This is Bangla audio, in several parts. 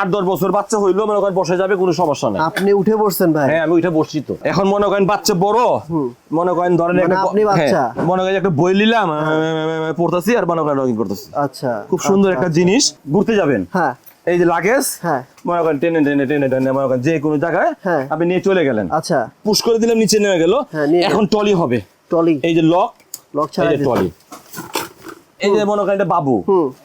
আট দশ বছর বাচ্চা হইল মনে করেন বসে যাবে কোনো সমস্যা নাই। আপনি উঠে পড়ছেন ভাই। হ্যাঁ আমি ওইটা বসছি তো। এখন মনে করেন বাচ্চা বড় মনে করেন ধরেন মানে আপনি বাচ্চা? হ্যাঁ, মনে করেন একটা বই নিলাম পড়তেছি আর মনে করেন রঙিন করতেছি। আচ্ছা খুব সুন্দর একটা জিনিস ঘুরতে যাবেন। হ্যাঁ। এই যে লাগেজ হ্যাঁ। মনে করেন টেনে টেনে টেনে টেনে মনে করেন যে কোনো জায়গায় হ্যাঁ। আপনি নিয়ে চলে গেলেন। আচ্ছা। পুশ করে দিলাম নিচে নেমে গেল। এখন টলি হবে। টলি এই যে লক লক ছাড়া টলি এই যে মনে করেন এটা বাবু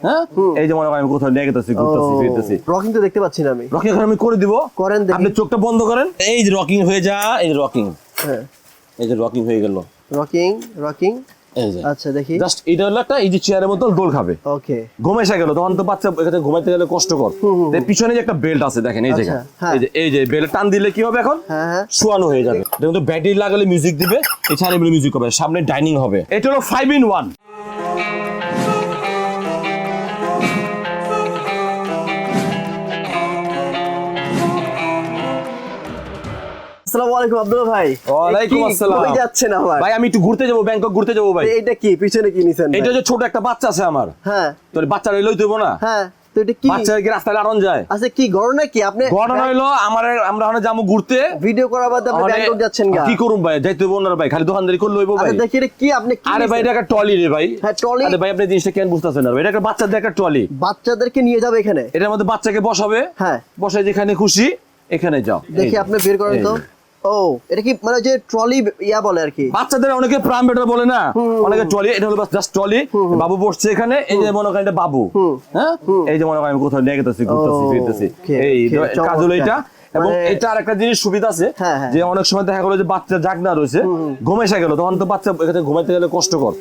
হ্যাঁ? এই যে মনে করেন আমি কোথাও নিয়ে গেতেছি ঘুরতেছি ফিরতেছি। রকিং তো দেখতে পাচ্ছি না আমি। রকিং এখন আমি করে দিব। করেন। আপনি চোখটা বন্ধ করেন। এই যে রকিং হয়ে যা এই যে রকিং হ্যাঁ। এই যে রকিং হয়ে গেল। রকিং রকিং আচ্ছা দেখি। জাস্ট এটা হলো একটা এই যে চেয়ারের মতো দোল খাবে। ওকে ঘুমে এসে গেল তখন তো বাচ্চা এখানে ঘুমাইতে গেলে কষ্টকর। পিছনে যে একটা বেল্ট আছে দেখেন এই আচ্ছা, জায়গায় হ্যাঁ। এই যে এই যে বেল্ট টান দিলে কি হবে এখন? হ্যাঁ হ্যাঁ। শোয়ানো হয়ে যাবে। দেখুন তো ব্যাটারি লাগালে মিউজিক দিবে এছাড়া মিউজিক হবে সামনে ডাইনিং হবে। এটা হলো ফাইভ ইন ওয়ান আসসালামু আলাইকুম আব্দুল ভাই। ওয়ালাইকুম আসসালাম। কই যাচ্ছেন আবার? ভাই আমি একটু ঘুরতে যাব ব্যাংকক ঘুরতে যাব ভাই। এইটা কি পিছনে কি নিছেন এটা যে ছোট একটা বাচ্চা আছে আমার। হ্যাঁ। তো লই দেবো না? হ্যাঁ তো এটা কি? বাচ্চা কি রাস্তায় আড়ন যায়? আচ্ছা কি ঘটনা কি? আপনি ঘটনা হইল আমার আমরা ওখানে যাব ঘুরতে। ভিডিও করার বাদে আপনি ব্যাংকক যাচ্ছেন গা। কি করুম ভাই? যাইতে হইবো না ভাই খালি দোকানদারি করে লইবো ভাই। দেখি এটা কি আপনি কি আরে ভাই এটা একটা ট্রলি রে ভাই। হ্যাঁ। আরে ভাই আপনি জিনিসটা কেন বুঝতেছেন না ভাই? এটা একটা বাচ্চাদের একটা ট্রলি। বাচ্চাদেরকে নিয়ে যাবে এখানে? এটার মধ্যে বাচ্চাকে বসাবে। হ্যাঁ। বসে যেখানে খুশি এখানে যাও। দেখি আপনি বের করেন তো। ও এটা কি মানে যে ট্রলি ইয়া বলে আর কি? বাচ্চাদের অনেকে প্রাম বেটার বলে না? অনেকে ট্রলি এটা হলো জাস্ট ট্রলি। বাবু বসছে এখানে এই যে মনে করেন এটা বাবু। হ্যাঁ? এই যে মনে করেন আমি কোথাও নিয়ে গেতেছি ঘুরতেছি ফিরতেছি। এই কাজল এটা এবং মানে- এটা আর একটা জিনিস সুবিধা আছে হ্যাঁ, হ্যাঁ। যে অনেক সময় দেখা গেলো যে বাচ্চা জাগনা রয়েছে ঘুমে এসে গেল তখন তো বাচ্চা এখানে ঘুমাইতে গেলে কষ্টকর।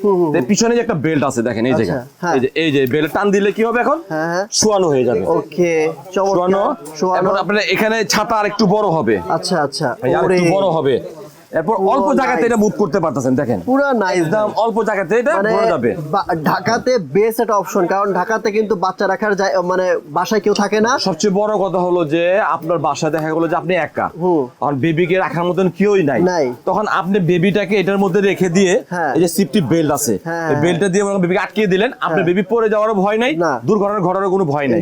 পিছনে যে একটা বেল্ট আছে দেখেন এই জায়গা জায়গায়। হ্যাঁ। এই যে এই যে বেল্ট টান দিলে কি হবে এখন? শোয়ানো হয়ে যাবে। ওকে শোয়ানো। শোয়ানো। এখন আপনার এখানে ছাতা আর একটু বড় হবে। আচ্ছা আচ্ছা। আর একটু বড় হবে। এরপর অল্প জায়গাতে এটা মুভ করতে পারতেছেন দেখেন। পুরা নাইস একদম অল্প জায়গাতে এটা মানে ভরে যাবে। ঢাকাতে বেস্ট একটা অপশন কারণ ঢাকাতে কিন্তু বাচ্চা রাখার মানে বাসায় কেউ থাকে না। সবচেয়ে বড় কথা হলো যে আপনার বাসায় দেখা গেলো যে আপনি একা। আর বেবিকে রাখার মতন কেউই নাই। তখন আপনি বেবিটাকে এটার মধ্যে রেখে দিয়ে হ্যাঁ। এই যে সিফটি বেল্ট আছে হ্যাঁ, বেল্টটা দিয়ে মনে বেবিকে আটকিয়ে দিলেন আপনার বেবি পড়ে যাওয়ারও ভয় নাই। দুর্ঘটনা ঘটারও কোনো ভয় নাই।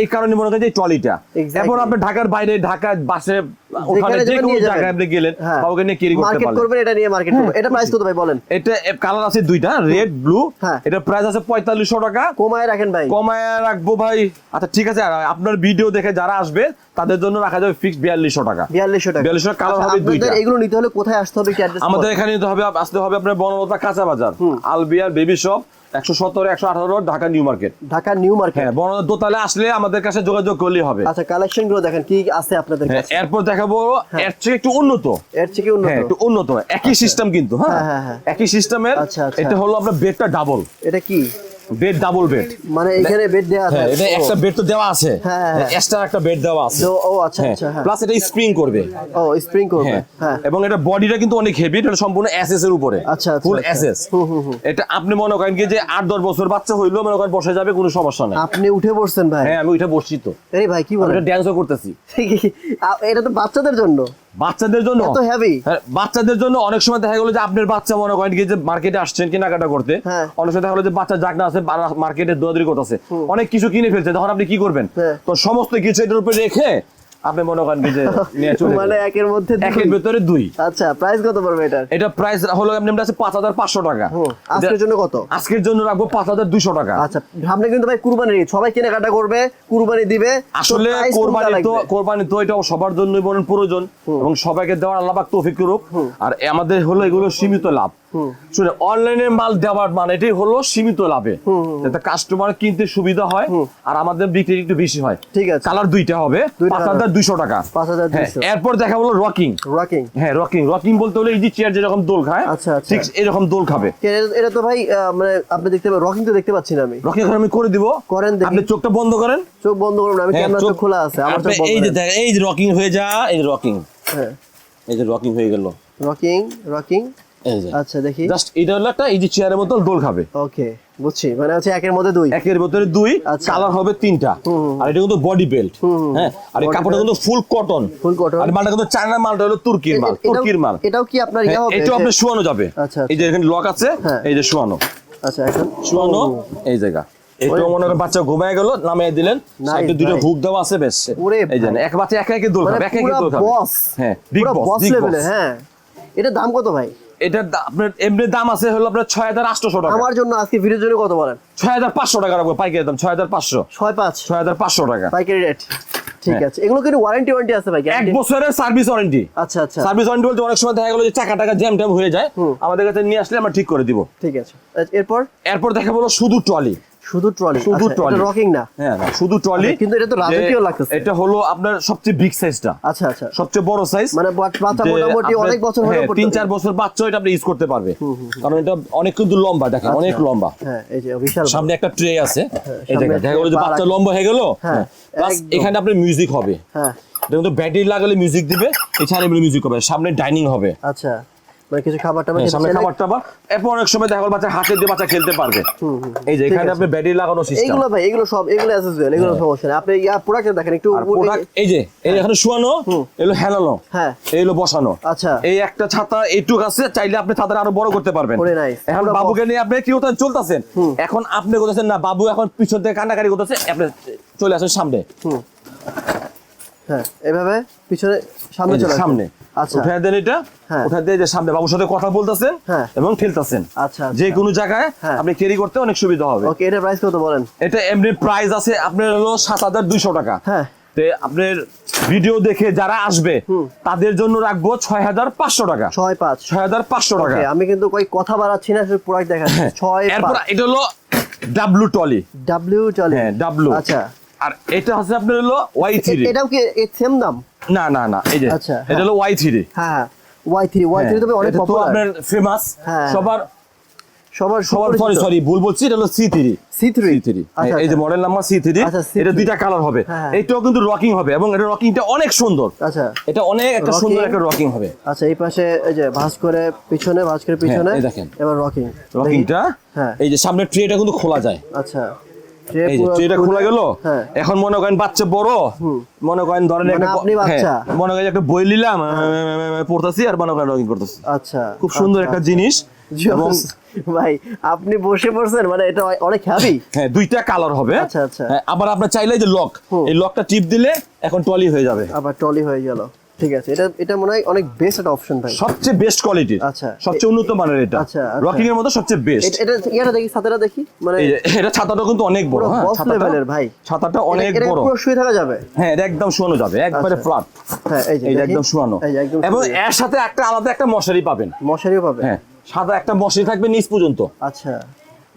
এই কারণে মনে করেন যে ট্রলিটা. এরপর আপনি ঢাকার বাইরে ঢাকা বাসে ওখানে যে কোনো জায়গায় আপনি গেলেন হ্যাঁ। কাউকে নিয়ে ক্যারি করতে মার্কেট করবেন এটা নিয়ে মার্কেট করবেন। এটা প্রাইস কত ভাই বলেন? এটা কালার আছে দুইটা রেড ব্লু হ্যাঁ। এটা প্রাইস আছে পঁয়তাল্লিশশো টাকা। কমায় রাখেন ভাই। কমায় রাখব ভাই। আচ্ছা ঠিক আছে আপনার ভিডিও দেখে যারা আসবে তাদের জন্য রাখা যাবে ফিক্স বিয়াল্লিশশো টাকা। বিয়াল্লিশশো টাকা। বিয়াল্লিশশো কালার আচ্ছা, হবে দুইটা। এগুলো নিতে হলে কোথায় আসতে হবে কি অ্যাড্রেস আমাদের এখানে নিতে হবে আসতে হবে আপনার বনলতা কাঁচা বাজার। আলবিয়ার বেবি শপ একশো সতেরো একশো আঠারো Dhaka New Market. Dhaka New Market. হ্যাঁ দোতলে আসলে আমাদের কাছে যোগাযোগ করলেই হবে। আচ্ছা কালেকশনগুলো দেখেন কি আছে আপনাদের হ্যাঁ এরপর দেখাবো এর চেয়ে একটু উন্নত। এর থেকে উন্নত হ্যাঁ একটু উন্নত একই সিস্টেম কিন্তু হ্যাঁ? হ্যাঁ, হ্যাঁ। একই সিস্টেমের আচ্ছা, আচ্ছা। এটা হলো আপনার বেডটা ডাবল এটা কি? বেড ডাবল বেড মানে এখানে বেড দেওয়া আছে? এটা একটা বেড তো দেওয়া আছে। হ্যাঁ। এক্সট্রা একটা বেড দেওয়া আছে। ও আচ্ছা আচ্ছা প্লাস এটা স্প্রিং করবে। ও স্প্রিং করবে হ্যাঁ। এবং এটা বডিটা কিন্তু অনেক হেভি এটা সম্পূর্ণ এসএস এর উপরে। আচ্ছা, আচ্ছা, ফুল আচ্ছা। এসএস। এটা আপনি মনে করেন কি যে আট দশ বছর বাচ্চা হইল মনে করেন বসে যাবে কোনো সমস্যা নাই। আপনি উঠে বসছেন ভাই? হ্যাঁ আমি ওইটা বসছি তো। এই ভাই কি বলেন? এটা ড্যান্সও করতেছি। এটা তো বাচ্চাদের জন্য। বাচ্চাদের জন্য? এত হেভি হ্যাঁ, বাচ্চাদের জন্য অনেক সময় দেখা গেলো যে আপনার বাচ্চা মনে করেন যে মার্কেটে আসছেন কেনাকাটা করতে। হ্যাঁ। অনেক সময় দেখা গেলো যে বাচ্চা জাগনা আছে মার্কেটে দৌড়াদৌড়ি করতেছে। অনেক কিছু কিনে ফেলছে তখন আপনি কি করবেন? হ্যাঁ। তো সমস্ত কিছু এটার উপরে রেখে আপনি মনে করেন যে মানে একের মধ্যে একের ভেতরে দুই। আচ্ছা প্রাইস কত পড়বে এটার? এটা প্রাইস হলো এমনি আছে পাঁচ হাজার পাঁচশো টাকা। আজকের জন্য কত? আজকের জন্য রাখব পাঁচ হাজার দুশো টাকা। আচ্ছা সামনে কিন্তু ভাই কুরবানি। সবাই কেনাকাটা করবে কুরবানি দিবে। আসলে কোরবানি তো? কোরবানি তো এটা সবার জন্যই বলেন প্রয়োজন। এবং সবাইকে দেওয়ার আল্লাহ পাক তৌফিক করুক। আর আমাদের হলো এগুলো সীমিত লাভ। শুনে অনলাইনে মাল দেওয়ার মানে এটাই হলো সীমিত লাভে। যাতে কাস্টমার কিনতে সুবিধা হয় আর আমাদের বিক্রি একটু বেশি হয়। ঠিক আছে। কালার দুইটা হবে পাঁচ হাজার দুইশো টাকা। 5,200 হ্যাঁ, এরপর দেখা হলো রকিং রকিং হ্যাঁ রকিং রকিং বলতে হলে এই যে চেয়ার যেরকম দোল খায় আচ্ছা, আচ্ছা। ঠিক এরকম দোল খাবে। এটা তো ভাই মানে আপনি দেখতে রকিং তো দেখতে পাচ্ছি না আমি। রকিং এখন আমি করে দিব। করেন আপনি চোখটা বন্ধ করেন। চোখ বন্ধ করুন আমি ক্যামেরা চোখ- খোলা আছে আমার চোখ এই যে এই যে রকিং হয়ে যা এই রকিং হ্যাঁ। এই যে রকিং হয়ে গেল। রকিং রকিং আচ্ছা দেখি। জাস্ট এটা হলো একটা এই যে চেয়ারের মতো দোল খাবে। ওকে বুঝছি। মানে হচ্ছে একের মধ্যে দুই। একের ভেতরে দুই আচ্ছা। কালার হবে তিনটা। আর এটা কিন্তু বডি বেল্ট হ্যাঁ? আর এই কাপড়টা কিন্তু ফুল কটন Full cotton। আর মালটা কিন্তু চায়না মালটা হলো তুর্কির মাল তুর্কির মাল। এটাও কি আপনার ইয়ে হ্যাঁ, হবে? এটাও আপনার শোয়ানো যাবে। আচ্ছা, এই যে এখানে লক আছে হ্যাঁ। এই যে শোয়ানো। আচ্ছা এখন? শোয়ানো এই জায়গা। মনে করেন বাচ্চা ঘুমায় গেল নামিয়ে দিলেন। সাইডে দুটো। হুক দেওয়া আছে বেশ। এই এক বাচ্চা একা একা দোল মানে খাবে একা একা দোল খাবে। হ্যাঁ বিগ বস বস বিগ বস হ্যাঁ। এটা দাম কত ভাই? এটার আপনার এমনি দাম আছে হলো আপনার ছয় হাজার আটশো টাকা। আমার জন্য আজকে ভিডিওর জন্য কত বলেন? ছয় হাজার পাঁচশো টাকা রাখব পাইকারি দাম ছয় হাজার পাঁচশো। ছয় পাঁচ। ছয় হাজার পাঁচশো টাকা। পাইকারি রেট ঠিক হ্যাঁ। আছে। এগুলো কিন্তু ওয়ারেন্টি ওয়ারেন্টি আছে ভাই এক? বছরের সার্ভিস ওয়ারেন্টি আচ্ছা আচ্ছা। সার্ভিস ওয়ারেন্টি বলতে অনেক সময় দেখা গেলো যে চাকা টাকা জ্যাম ট্যাম হয়ে যায়। আমাদের কাছে নিয়ে আসলে আমরা ঠিক করে দিব। ঠিক আছে। এরপর? এরপর দেখা বলো শুধু ট্রলি শুধু ট্রলি। শুধু trolley। রকিং না? হ্যাঁ শুধু ট্রলি। আচ্ছা, কিন্তু এটা তো রাজকীয় লাগতেছে। এটা হলো আপনার সবচেয়ে বিগ সাইজটা আচ্ছা আচ্ছা। সবচেয়ে বড় সাইজ মানে বাচ- বাচ্চা মোটামুটি অনেক বছর হলেও পড়তে তিন চার বছর বাচ্চা এটা আপনি ইউজ করতে পারবে। কারণ এটা অনেক কিন্তু লম্বা দেখেন অনেক লম্বা। হ্যাঁ এই যে বিশাল সামনে একটা ট্রে আছে। এই দেখেন দেখা গেলো যে বাচ্চা লম্বা হয়ে গেল। হ্যাঁ, প্লাস এখানে আপনার মিউজিক হবে। হ্যাঁ। এটা কিন্তু ব্যাটারি লাগালে মিউজিক দিবে এছাড়া মিউজিক হবে। সামনে ডাইনিং হবে। আচ্ছা। মানে কিছু খাবার টাবার হ্যাঁ, সামনে চাইলে- খাবার টাবার এরপর অনেক সময় দেখা গেলো বাচ্চা হাতে দিয়ে বাচ্চা খেলতে পারবে। এই যে এখানে আপনি ব্যাটারি লাগানো সিস্টেম এইগুলো ভাই এগুলো সব এগুলো এগুলো সমস্যা নেই। আপনি ইয়া প্রোডাক্ট দেখেন একটু প্রোডাক্ট এই যে এই এখানে শুয়ানো এগুলো হেলানো। হ্যাঁ। বসানো। আচ্ছা। এই একটা ছাতা এইটুক আছে চাইলে আপনি ছাতাটা আরও বড় করতে পারবেন। এখন বাবুকে নিয়ে আপনি কি হতেন চলতেছেন। এখন আপনি করতেছেন না বাবু এখন পিছন থেকে কান্নাকারি করতেছে আপনি চলে আসেন সামনে। হ্যাঁ এভাবে পিছনে সামনে চলে সামনে। উঠায় দেন এটা। হ্যাঁ। উঠায় দিয়ে যে সামনে বাবুর সাথে কথা বলতেছেন হ্যাঁ। এবং খেলতেছেন আচ্ছা, আচ্ছা। যে কোনো জায়গায় হ্যাঁ। আপনি ক্যারি করতে অনেক সুবিধা হবে। ওকে এটা প্রাইস কত বলেন? এটা এমনি প্রাইস আছে আপনার হলো সাত হাজার দুইশো টাকা। হ্যাঁ। আপনার ভিডিও দেখে যারা আসবে তাদের জন্য রাখব ছয় হাজার পাঁচশো টাকা। ছয় পাঁচ। ছয় হাজার পাঁচশো টাকা। আমি কিন্তু কই কথা বাড়াচ্ছি না প্রোডাক্ট দেখাচ্ছি। ছয় এরপর এটা হলো ডাব্লু টলি ডাব্লিউ চলে হ্যাঁ ডাব্লু আচ্ছা। আর এটা হচ্ছে আপনার হলো ওয়াই থ্রি এটাও কি সেম দাম? না না না এই যে আচ্ছা, এটা হ্যাঁ। হলো ওয়াই থ্রি হ্যাঁ হ্যাঁ ওয়াই থ্রি ওয়াই থ্রি তবে অনেক পপুলার আপনার ফেমাস হ্যাঁ। সবার সবার সবার সরি সরি ভুল বলছি এটা হলো C three C three three এই যে model number C three C3 এটা দুইটা কালার হবে। হ্যাঁ। এটাও কিন্তু রকিং হবে এবং এটা রকিংটা অনেক সুন্দর। আচ্ছা। এটা অনেক একটা সুন্দর একটা রকিং হবে। আচ্ছা এই পাশে এই যে ভাঁজ করে পিছনে ভাঁজ করে পিছনে দেখেন। এবার রকিং রকিংটা হ্যাঁ। এই যে সামনে ট্রেটা কিন্তু খোলা যায়। আচ্ছা। খোলা গেল? হ্যাঁ। এখন মনে করেন বাচ্চা বড় মনে করেন ধরেন মানে একটা আপনি বাচ্চা। হ্যাঁ, করেন একটা বই নিলাম পড়তেছি আর মনে করেন রকিং করতেছি। আচ্ছা খুব সুন্দর একটা জিনিস। ভাই আপনি বসে পড়ছেন মানে এটা অনেক হ্যাভি হ্যাঁ দুইটা কালার হবে। আচ্ছা, আচ্ছা। হ্যাঁ, আবার আপনার চাইলে যে লক এই লকটা টিপ দিলে এখন টলি হয়ে যাবে। আবার ট্রলি হয়ে গেল। ঠিক আছে এটা এটা মনে হয় অনেক বেস্ট একটা অপশন ভাই সবচেয়ে বেস্ট কোয়ালিটির আচ্ছা। সবচেয়ে উন্নত মানের এটা আচ্ছা, আচ্ছা। রকিং এর মধ্যে সবচেয়ে বেস্ট এটা- ইয়াটা দেখি সাথেটা দেখি মানে এটা ছাতাটা কিন্তু অনেক বড় হ্যাঁ ছাতাটা এর ভাই। ছাতাটা অনেক এটা- এটা পুরো শুয়ে থাকা যাবে হ্যাঁ এটা একদম শোয়ানো যাবে একবারে আচ্ছা। ফ্ল্যাট হ্যাঁ এই যে। একদম শোয়ানো এবং। এর সাথে একটা আলাদা একটা মশারি পাবেন মশারিও পাবেন হ্যাঁ সাদা একটা মশারি থাকবে নিচ পর্যন্ত আচ্ছা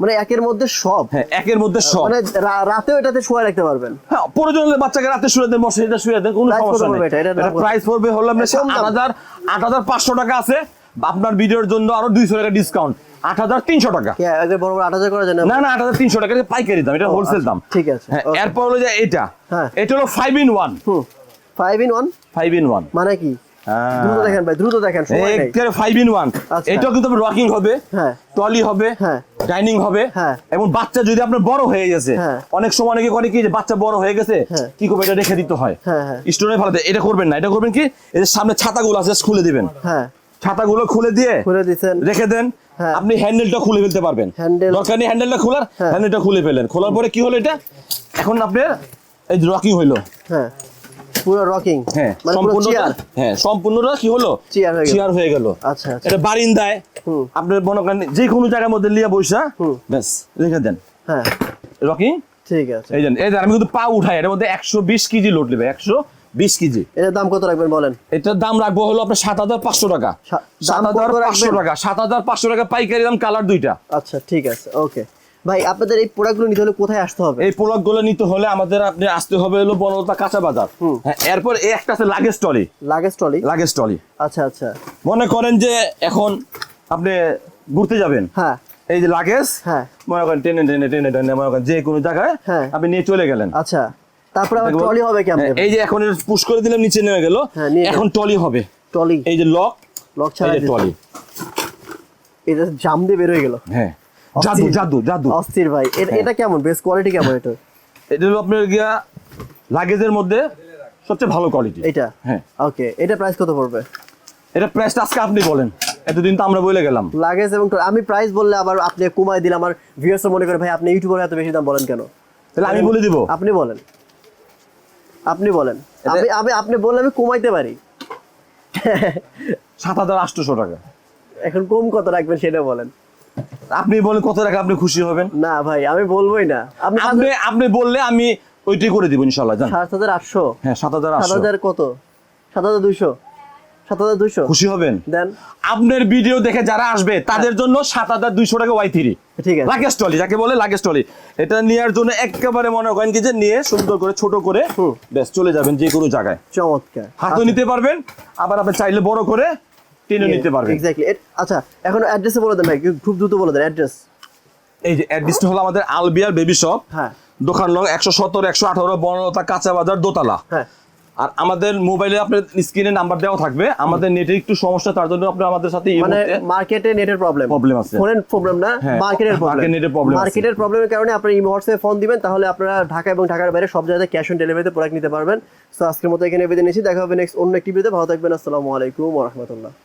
মানে একের মধ্যে সব। হ্যাঁ একের মধ্যে সব। মানে রাতেও এটাতে শোয়া রাখতে পারবেন। হ্যাঁ প্রয়োজন হলে বাচ্চাকে রাতে শুয়ে দেন মশারিটা শুয়ে দেন কোনো সমস্যা নেই। এটা? এটা? প্রাইস পড়বে হলো আপনার কম দাম। আট হাজার আট হাজার পাঁচশো টাকা আছে। আপনার ভিডিওর জন্য আরও দুইশো টাকা ডিসকাউন্ট আট হাজার তিনশো টাকা। আগে বড় বড় আট হাজার করা যায় না না না আট হাজার তিনশো টাকা এটা পাইকারি দাম এটা হোলসেল দাম। ঠিক আছে, হ্যাঁ এরপর হলো যে এটা। হ্যাঁ। এটা হলো five in one hmm five in one five in one মানে কি? দ্রুত দেখেন ভাই দ্রুত দেখেন সময় নেই ফাইভ ইন ওয়ান আচ্ছা। কিন্তু রকিং হবে হ্যাঁ। টলি হবে হ্যাঁ। ডাইনিং হবে হ্যাঁ। এবং বাচ্চা যদি আপনার বড় হয়ে গেছে হ্যাঁ। অনেক সময় অনেকে করে কি যে বাচ্চা বড় হয়ে গেছে হ্যাঁ। কি করবে এটা রেখে দিতে হয় হ্যাঁ, হ্যাঁ। স্টোরে ফেলাতে এটা করবেন না এটা করবেন কি এই যে সামনে ছাতাগুলো আছে খুলে দিবেন হ্যাঁ ছাতাগুলো খুলে দিয়ে খুলে দিছেন রেখে দেন হ্যাঁ। আপনি হ্যান্ডেলটা খুলে ফেলতে পারবেন দরকার নেই হ্যান্ডেলটা খোলার হ্যাঁ। হ্যান্ডেলটা খুলে ফেলেন খোলার পরে কি হলো এটা এখন আপনার এই রকিং হইল হ্যাঁ পুরো রকিং হ্যাঁ মানে সম্পূর্ণ হ্যাঁ সম্পূর্ণটা কি হলো? চেয়ার হয়ে গেল। হয়ে আচ্ছা আচ্ছা। এটা বারিন্দায়। হুম। আপনার মনে করেন যে কোনো জায়গার মধ্যে লিয়া। ব্যাস রেখে দেন। হ্যাঁ। রকিং ঠিক আছে। এই এই আমি কিন্তু পা উঠাই এর মধ্যে একশো বিশ কেজি লোড নেবে একশো বিশ কেজি। এটার দাম কত রাখবেন বলেন? এটার দাম রাখব হলো আপনার সাত হাজার পাঁচশো টাকা। সাত হাজার পাঁচশো? টাকা সাত হাজার পাঁচশো টাকা পাইকারি দাম কালার দুইটা। আচ্ছা ঠিক আছে ওকে ভাই আপনাদের এই প্রোডাক্টগুলো নিতে হলে কোথায় আসতে হবে? এই প্রোডাক্টগুলো নিতে হলে আমাদের আপনি আসতে হবে হলো বনলতা কাঁচা বাজার। হ্যাঁ এরপর এই একটা আছে luggage trolley luggage trolley luggage trolley আচ্ছা আচ্ছা। মনে করেন যে এখন আপনি ঘুরতে যাবেন। হ্যাঁ। এই যে লাগেজ হ্যাঁ। মনে করেন টেনে টেনে টেনে টেনে মনে করেন যে কোনো জায়গায় হ্যাঁ। আপনি নিয়ে চলে গেলেন। আচ্ছা। তারপরে আবার ট্রলি হবে কেমন হ্যাঁ, এই যে এখন পুশ করে দিলাম নিচে নেমে গেল। হ্যাঁ, এখন টলি হবে। ট্রলি এই যে লক লক এই ছাড়া যে টলি এটা জাম দিয়ে বের হয়ে গেল। হ্যাঁ। জাদু জাদু জাদু। অস্থির ভাই। এটা হ্যাঁ। কেমন? বেস কোয়ালিটি কেমন এটা এটা হলো আপনার গিয়া লাগেজের মধ্যে সবচেয়ে ভালো কোয়ালিটি এটা? হ্যাঁ। ওকে এটা প্রাইস কত পড়বে? এটা প্রাইসটা আজকে আপনি বলেন। এতদিন তো আমরা বলে গেলাম। লাগেজ এবং আমি প্রাইস বললে আবার আপনি কমাই দিলে আমার ভিউয়ার্স মনে করে ভাই আপনি ইউটিউবার এত বেশি দাম বলেন কেন? তাহলে আমি বলে দিব। আপনি বলেন। আপনি বলেন। আমি আমি আপনি বললে আমি কমাইতে পারি। সাত হাজার আটশোশো টাকা। এখন কম কত রাখবেন সেটা বলেন। আপনি বলেন কত টাকা আপনি খুশি হবেন? না ভাই আমি বলবোই না। আপনি আপনি বললে আমি ওইটাই করে দিব ইনশাল্লাহ জান। সাত হাজার আটশো। হ্যাঁ সাত হাজার সাত হাজার কত? সাত হাজার দুইশো। সাত হাজার দুইশো। খুশি হবেন? দেন। আপনার ভিডিও দেখে যারা আসবে তাদের জন্য সাত হাজার দুইশো টাকা ওয়াই থ্রি ঠিক আছে। লাগেজ টলি যাকে বলে লাগেজ টলি এটা নেওয়ার জন্য একেবারে মনে করেন কি যে নিয়ে সুন্দর করে ছোট করে। ব্যাস চলে যাবেন যে কোনো জায়গায়। চমৎকার। হাতও নিতে পারবেন আবার আপনি চাইলে বড় করে নিতে পারবেন এক্স্যাক্টলি আচ্ছা এখন অ্যাড্রেসে বলে দেন ভাই খুব দ্রুত বলে দেন অ্যাড্রেস এই যে অ্যাড্রেসটা হলো আমাদের আলবিয়ার বেবি শপ হ্যাঁ। দোকান নং একশো সতেরো একশো আঠারো বনলতা কাঁচা বাজার দোতলা। হ্যাঁ। আর আমাদের মোবাইলে আপনার স্ক্রিনে নাম্বার দেওয়া থাকবে। আমাদের নেটে একটু সমস্যা তার জন্য আপনি আমাদের সাথে মানে মার্কেটে নেটের প্রবলেম Problem আছে। ফোনের প্রবলেম না মার্কেটের প্রবলেম problem আছে। মার্কেটের প্রবলেমের কারণে আপনি হোয়াটসঅ্যাপে ফোন দিবেন তাহলে আপনারা ঢাকা এবং ঢাকার বাইরে সব জায়গায় ক্যাশ অন ডেলিভারিতে প্রোডাক্ট নিতে পারবেন। সো আজকের মতো এখানে বেঁধে নিয়েছি দেখা হবে নেক্সট অন্য একটি ভিডিওতে ভালো থাকবেন। আসসালামু আলাইকুম ওয়া রাহমাতুল্লাহ।